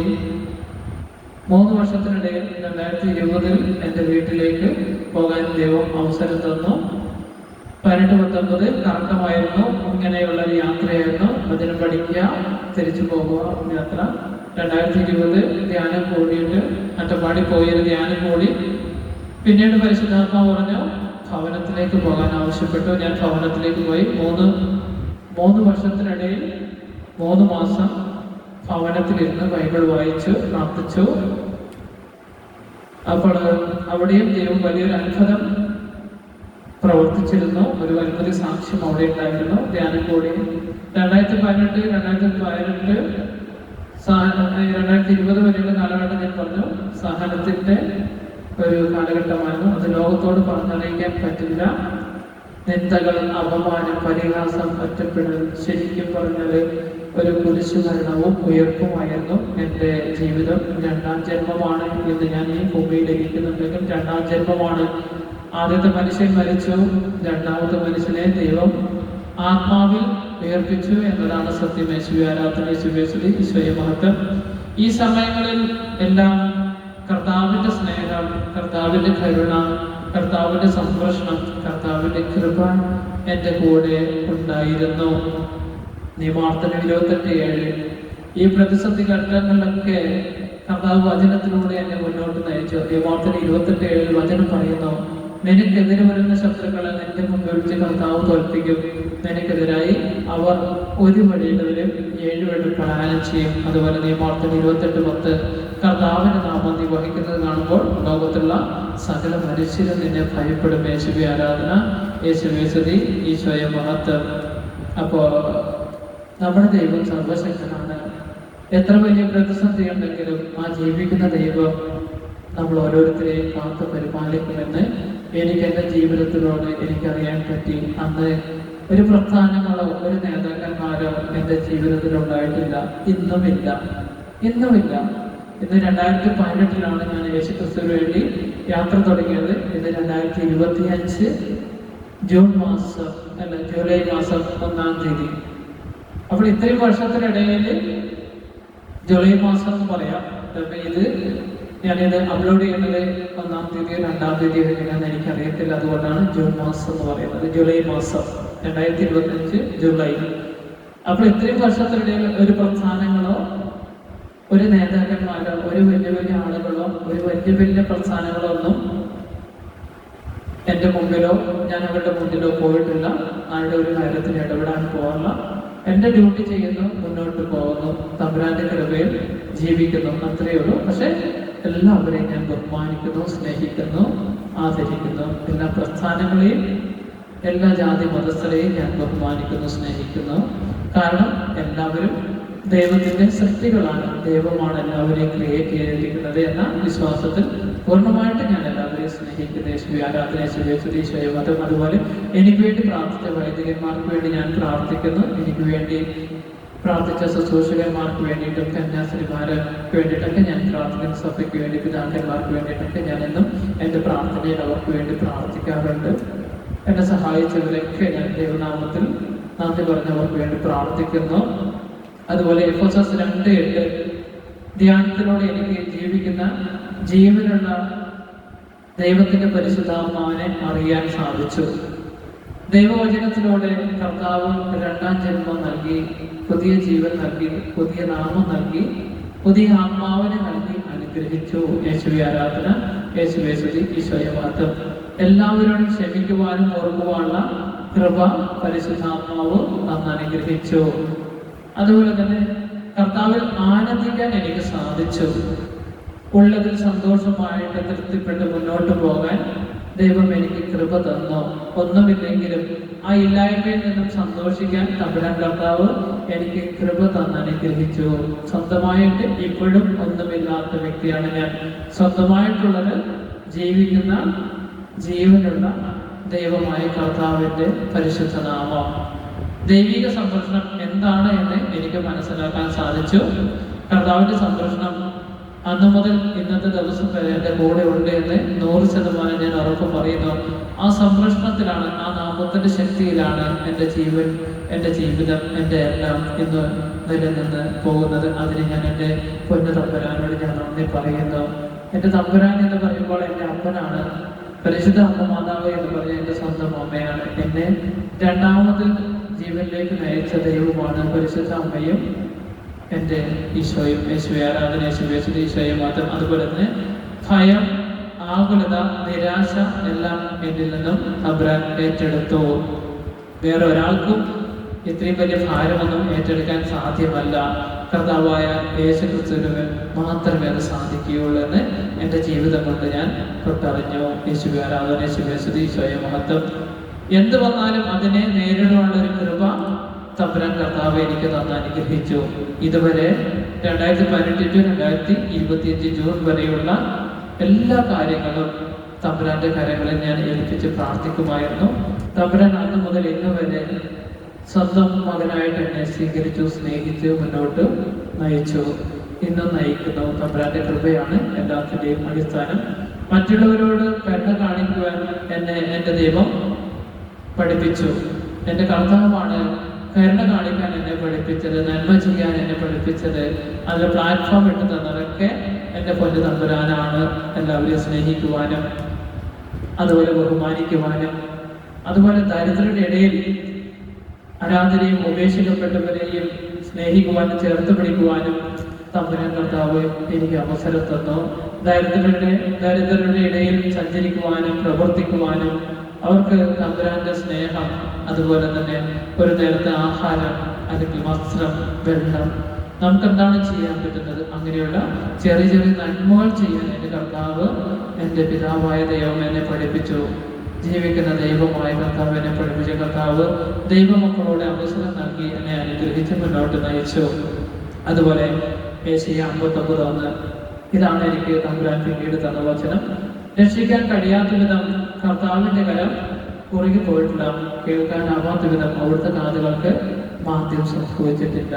മൂന്ന് വർഷത്തിനിടയിൽ രണ്ടായിരത്തി ഇരുപതിൽ എന്റെ വീട്ടിലേക്ക് പോകാൻ ദൈവം അവസരം തന്നു. പതിനെട്ട് പത്തൊമ്പത് കറക്കമായിരുന്നു ഇങ്ങനെയുള്ള ഒരു യാത്രയായിരുന്നു. വചനം പഠിക്കുക തിരിച്ചു പോകുക യാത്ര. രണ്ടായിരത്തി ഇരുപത് ധ്യാനം കൂടിയിട്ട് അട്ടപ്പാടി പോയൊരു ധ്യാനം കൂടി. പിന്നീട് പരിശുദ്ധാത്മാവ് പറഞ്ഞു ഭവനത്തിലേക്ക് പോകാൻ ആവശ്യപ്പെട്ടു. ഞാൻ ഭവനത്തിലേക്ക് പോയി. മൂന്ന് മൂന്ന് വർഷത്തിനിടയിൽ മൂന്ന് മാസം ഭവനത്തിലിരുന്ന് ബൈബിൾ വായിച്ചു പ്രാർത്ഥിച്ചു. അപ്പോൾ അവിടെയും ദൈവം വലിയൊരു അത്ഭുതം പ്രവർത്തിച്ചിരുന്നു. ഒരു വലിയൊരു സാക്ഷ്യം അവിടെ ഉണ്ടായിരുന്നു. ധ്യാനം കൂടി. രണ്ടായിരത്തി പതിനെട്ട് രണ്ടായിരത്തി പതിനെട്ട് രണ്ടായിരത്തി ഇരുപത് വരെയുള്ള കാലഘട്ടം ഞാൻ പറഞ്ഞു. സഹനത്തിന്റെ ഒരു കാലഘട്ടമായിരുന്നു. അത് ലോകത്തോട് പറഞ്ഞറിയിക്കാൻ പറ്റില്ല. നിന്ദകൾ അപമാനം പരിഹാസം ഒറ്റപ്പെടൽ ശരിക്കും പറഞ്ഞത് ഒരു കുരിശു മരണവും ഉയർപ്പുമായിരുന്നു എന്റെ ജീവിതം. രണ്ടാം ജന്മമാണ് എന്ന് ഞാൻ ഈ ഭൂമിയിൽ ഇരിക്കുന്നുണ്ടെങ്കിൽ രണ്ടാം ജന്മമാണ് ആദ്യത്തെ മനുഷ്യൻ മരിച്ചു രണ്ടാമത്തെ മനുഷ്യനെ ദൈവം ആത്മാവിൽ ഉയർപ്പിച്ചു എന്നതാണ് സത്യം. ആരാധന യേശുവേശ്വരി ഈശോയ മഹത്വം. ഈ സമയങ്ങളിൽ എല്ലാം കർത്താവിന്റെ സ്നേഹം കർത്താവിന്റെ കരുണ കർത്താവിന്റെ സംരക്ഷണം കർത്താവിന്റെ കൃപ എന്റെ കൂടെ ഉണ്ടായിരുന്നു. നിയമാർത്ഥന ഇരുപത്തെട്ട് ഏഴ്. ഈ പ്രതിസന്ധി ഘട്ടങ്ങളിലൊക്കെ കർത്താവ് വചനത്തിലൂടെ എന്നെ മുന്നോട്ട് നയിച്ചു. നിയമാർത്ഥനം ഇരുപത്തെട്ട് ഏഴിൽ വചനം പറയുന്നു നിനക്കെതിരെ വരുന്ന ശത്രുക്കളെ നിന്റെ മുമ്പിൽ വെച്ച് കർത്താവ് തോൽപ്പിക്കും. നിനക്കെതിരായി അവർ ഒരു വഴിയിലും ഏഴ് വഴി ചെയ്യും. അതുപോലെ നിയമാർത്ഥം ഇരുപത്തെട്ട് പത്ത്. കർത്താവിന്റെ നാമം നീ വഹിക്കുന്നത് കാണുമ്പോൾ ലോകത്തുള്ള സകല മനുഷ്യരും നിന്നെ ഭയപ്പെടും. യേശുവി ആരാധന. യേശുവി സ്തുതി. ഈശോയ മഹത്വം. അപ്പോ നമ്മുടെ ദൈവം സർവശക്തനാണ്. എത്ര വലിയ പ്രതിസന്ധി ഉണ്ടെങ്കിലും ആ ജീവിക്കുന്ന ദൈവം നമ്മൾ ഓരോരുത്തരെയും കാത്തു പരിപാലിക്കുമെന്ന് എനിക്ക് എന്റെ ജീവിതത്തിലൂടെ എനിക്കറിയാൻ പറ്റി. അന്ന് ഒരു പ്രസ്ഥാനങ്ങളോ ഒരു നേതാക്കന്മാരോ എന്റെ ജീവിതത്തിൽ ഉണ്ടായിട്ടില്ല ഇന്നുമില്ല. ഇന്നുമില്ല. ഇന്ന് രണ്ടായിരത്തി പതിനെട്ടിലാണ് ഞാൻ യേശു ക്രിസ്തുവിന് വേണ്ടി യാത്ര തുടങ്ങിയത്. ഇന്ന് രണ്ടായിരത്തി ഇരുപത്തി അഞ്ച് ജൂൺ മാസം അല്ല ജൂലൈ മാസം ഒന്നാം തീയതി. അപ്പോൾ ഇത്രയും വർഷത്തിനിടയിൽ ജൂലൈ മാസം എന്ന് പറയാം. ഇത് ഞാനിത് അപ്ലോഡ് ചെയ്യുന്നത് ഒന്നാം തീയതി രണ്ടാം തീയതി എങ്ങനെയാണെന്ന് എനിക്കറിയത്തില്ല. അതുകൊണ്ടാണ് ജൂൺ മാസം എന്ന് പറയുന്നത്. ജൂലൈ മാസം രണ്ടായിരത്തി ഇരുപത്തഞ്ച് ജൂലൈ. അപ്പോൾ ഇത്രയും വർഷത്തിനിടയിൽ ഒരു പ്രസ്ഥാനങ്ങളോ ഒരു നേതാക്കന്മാരോ ഒരു വലിയ വലിയ ആളുകളോ ഒരു വലിയ വലിയ പ്രസ്ഥാനങ്ങളോ ഒന്നും എന്റെ മുമ്പിലോ ഞാൻ അവരുടെ മുമ്പിലോ പോയിട്ടില്ല. ആരുടെ ഒരു കാര്യത്തിൽ ഇടപെടാൻ പോകാറില്ല എന്റെ ഡ്യൂട്ടി ചെയ്യുന്നു മുന്നോട്ട് പോകുന്നു. തമ്പുരാന്റെ കൃപയിൽ ജീവിക്കുന്നു. അത്രയേ ഉള്ളൂ. പക്ഷെ എല്ലാവരെയും ഞാൻ ബഹുമാനിക്കുന്നു സ്നേഹിക്കുന്നു ആദരിക്കുന്നു. എല്ലാ പ്രസ്ഥാനങ്ങളെയും എല്ലാ ജാതി മതസ്ഥരെയും ഞാൻ ബഹുമാനിക്കുന്നു സ്നേഹിക്കുന്നു. കാരണം എല്ലാവരും ദൈവത്തിന്റെ സൃഷ്ടികളാണ്. ദൈവമാണ് എല്ലാവരെയും ക്രിയേറ്റ് ചെയ്തിരിക്കുന്നത് എന്ന വിശ്വാസത്തിൽ പൂർണമായിട്ട് ഞാൻ എല്ലാവരെയും സ്നേഹിക്കുന്ന. യേശു ആരാധന യേശുവി മതം അതുപോലെ എനിക്ക് വേണ്ടി പ്രാർത്ഥിച്ച വൈദികന്മാർക്ക് വേണ്ടി ഞാൻ പ്രാർത്ഥിക്കുന്നു. എനിക്ക് വേണ്ടി പ്രാർത്ഥിച്ച ശുശ്രൂഷകന്മാർക്ക് വേണ്ടിയിട്ടും കന്യാസ്ത്രീമാർക്ക് വേണ്ടിയിട്ടൊക്കെ ഞാൻ പ്രാർത്ഥിക്കുന്ന സഭയ്ക്ക് വേണ്ടി പിതാക്കന്മാർക്ക് വേണ്ടിയിട്ടൊക്കെ ഞാൻ എന്നും എന്റെ പ്രാർത്ഥനയിൽ അവർക്ക് വേണ്ടി പ്രാർത്ഥിക്കാറുണ്ട്. എന്നെ സഹായിച്ചവരൊക്കെ ഞാൻ ദൈവനാമത്തിൽ നന്ദി പറഞ്ഞവർക്ക് വേണ്ടി പ്രാർത്ഥിക്കുന്നു. അതുപോലെ എഫ് എസ് എസ് രണ്ട് എട്ട് ധ്യാനത്തിലൂടെ എനിക്ക് ജീവിക്കുന്ന ജീവനുള്ള ദൈവത്തിന്റെ പരിശുദ്ധാത്മാവിനെ അറിയാൻ സാധിച്ചു. ദൈവവചനത്തിലൂടെ കർത്താവ് രണ്ടാം ജന്മം നൽകി പുതിയ ജീവൻ നൽകി പുതിയ നാമം നൽകി പുതിയ ആത്മാവിനെ നൽകി അനുഗ്രഹിച്ചു. യേശുവി ആരാധന. യേശുവെ സ്തുതി. ഈശോയെ മാത്രം എല്ലാവരോടും ക്ഷമിക്കുവാനും ഓർക്കുവാനുള്ള കൃപ പരിശുദ്ധാത്മാവ് അന്ന് അനുഗ്രഹിച്ചു. അതുപോലെ തന്നെ കർത്താവിൽ ആനന്ദിക്കാൻ എനിക്ക് സാധിച്ചു. ഉള്ളതിൽ സന്തോഷമായിട്ട് തൃപ്തിപ്പെട്ട് മുന്നോട്ട് പോകാൻ ദൈവം എനിക്ക് കൃപ തന്നു. ഒന്നുമില്ലെങ്കിലും ആ ഇല്ലായ്മയിൽ നിന്നും സന്തോഷിക്കാൻ തമ്പുരാൻ കർത്താവ് എനിക്ക് കൃപ തന്ന് അനുഗ്രഹിച്ചു. സ്വന്തമായിട്ട് ഇപ്പോഴും ഒന്നുമില്ലാത്ത വ്യക്തിയാണ് ഞാൻ. സ്വന്തമായിട്ടുള്ളത് ജീവിക്കുന്ന ജീവനുള്ള ദൈവമായ കർത്താവിന്റെ പരിശുദ്ധനാമം ദൈവിക സംരക്ഷണം എന്താണ് എന്ന് എനിക്ക് മനസ്സിലാക്കാൻ സാധിച്ചു. കർത്താവിന്റെ സംരക്ഷണം അന്നു മുതൽ ഇന്നത്തെ ദിവസം വരെ എന്റെ കൂടെ ഉണ്ട് എന്ന് നൂറ് ശതമാനം ഞാൻ ഉറപ്പ് പറയുന്നു. ആ സംരക്ഷണത്തിലാണ് ആ നാമത്തിന്റെ ശക്തിയിലാണ് എന്റെ ജീവൻ എന്റെ ജീവിതം എന്റെ എല്ലാം ഇന്ന് നിലനിന്ന് പോകുന്നത്. അതിന് ഞാൻ എന്റെ പൊന്നു തമ്പുരാനോട് ഞാൻ നന്ദി പറയുന്നു. എന്റെ തമ്പുരാൻ എന്ന് പറയുമ്പോൾ എന്റെ അപ്പനാണ്. പരിശുദ്ധ അമ്മ മാതാവ് എന്ന് പറഞ്ഞ എന്റെ സ്വന്തം അമ്മയാണ്. എന്നെ രണ്ടാമത് ജീവനിലേക്ക് നയിച്ച ദൈവമാണ് പരിശുദ്ധ അമ്മയും. എന്റെ ഈശോയും യേശുവെ ആരാധന യേശു യേശുദ ഈശോയും മാത്രം. അതുപോലെ തന്നെ ഭയം ആകുലത നിരാശ എല്ലാം എന്നിൽ നിന്നും അബ്രാൻ ഏറ്റെടുത്തു. വേറെ ഒരാൾക്കും ഇത്രയും വലിയ ഭാരമൊന്നും ഏറ്റെടുക്കാൻ സാധ്യമല്ല. കർത്താവായ യേശു ക്രിസ്തുവിന് മാത്രമേ അത് സാധിക്കുകയുള്ളൂ എന്ന് എന്റെ ജീവിതം കൊണ്ട് ഞാൻ തൊട്ടറിഞ്ഞു. യേശു ആരാധന യേശു യേശുദ ഈശോയെ മഹത്വം. എന്ത് വന്നാലും അതിനെ നേരിടാനുള്ള ഒരു കൃപ തമ്പുരാൻ കർത്താവ് എനിക്ക് തന്ന അനുഗ്രഹിച്ചു. ഇതുവരെ രണ്ടായിരത്തി പതിനെട്ട് ടു രണ്ടായിരത്തി ഇരുപത്തിയഞ്ച് ജൂൺ വരെയുള്ള എല്ലാ കാര്യങ്ങളും തമ്പുരാന്റെ കരങ്ങളിൽ ഞാൻ ഏൽപ്പിച്ച് പ്രാർത്ഥിക്കുമായിരുന്നു. തമ്പുരാൻ അന്ന് മുതൽ ഇന്ന് വരെ സ്വന്തം മകനായിട്ട് എന്നെ സ്വീകരിച്ചു സ്നേഹിച്ചു മുന്നോട്ട് നയിച്ചു. ഇന്നും നയിക്കുന്നു. തമ്പുരാന്റെ കൃപയാണ് എല്ലാത്തിന്റെയും അടിസ്ഥാനം. മറ്റുള്ളവരോട് കരുണ കാണിക്കുവാൻ എന്നെ എന്റെ ദൈവം പഠിപ്പിച്ചു. എന്റെ കർത്താവാണ് കരുണ കാണിക്കാൻ എന്നെ പഠിപ്പിച്ചത് നന്മ ചെയ്യാൻ എന്നെ പഠിപ്പിച്ചത് അതിൽ പ്ലാറ്റ്ഫോം ഇട്ട് തന്നതൊക്കെ എന്റെ പൊന്നു തമ്പുരാനാണ് എല്ലാവരെയും സ്നേഹിക്കുവാനും അതുപോലെ ബഹുമാനിക്കുവാനും അതുപോലെ ദരിദ്രരുടെ ഇടയിൽ അനാഥരെയും ഉപേക്ഷിക്കപ്പെട്ടവരെയും സ്നേഹിക്കുവാനും ചേർത്ത് പിടിക്കുവാനും തമ്പുരാൻ കർത്താവ് എനിക്ക് അവസരം തന്നു. ദരിദ്രരുടെ ദരിദ്രരുടെ ഇടയിൽ സഞ്ചരിക്കുവാനും പ്രവർത്തിക്കുവാനും അവർക്ക് തമ്പുരാന്റെ സ്നേഹം അതുപോലെ തന്നെ ഒരു നേരത്തെ ആഹാരം അല്ലെങ്കിൽ വസ്ത്രം വെള്ളം. നമുക്ക് എന്താണ് ചെയ്യാൻ പറ്റുന്നത്? അങ്ങനെയുള്ള ചെറിയ ചെറിയ നന്മകൾ ചെയ്യാൻ എന്റെ കർത്താവ് എന്റെ പിതാവായ ദൈവം എന്നെ പഠിപ്പിച്ചു. ജീവിക്കുന്ന ദൈവമായ കർത്താവ് എന്നെ പഠിപ്പിച്ച കർത്താവ് ദൈവമക്കളോട് അവസരം നൽകി എന്നെ അനുഗ്രഹിച്ച് മുന്നോട്ട് നയിച്ചു. അതുപോലെ ഏഷ്യ അമ്പത്തൊമ്പത് ഒന്ന്. ഇതാണ് എനിക്ക് തമ്പുരാൻ പിന്നീട് തന്ന വചനം. രക്ഷിക്കാൻ കഴിയാത്ത വിധം കർത്താവിന്റെ കരം കുറുകി പോയിട്ടുണ്ടാവും. കേൾക്കാനാവാത്ത വിധം അവിടുത്തെ കാതുകൾക്ക് മാന്ദ്യം സംഭവിച്ചിട്ടില്ല.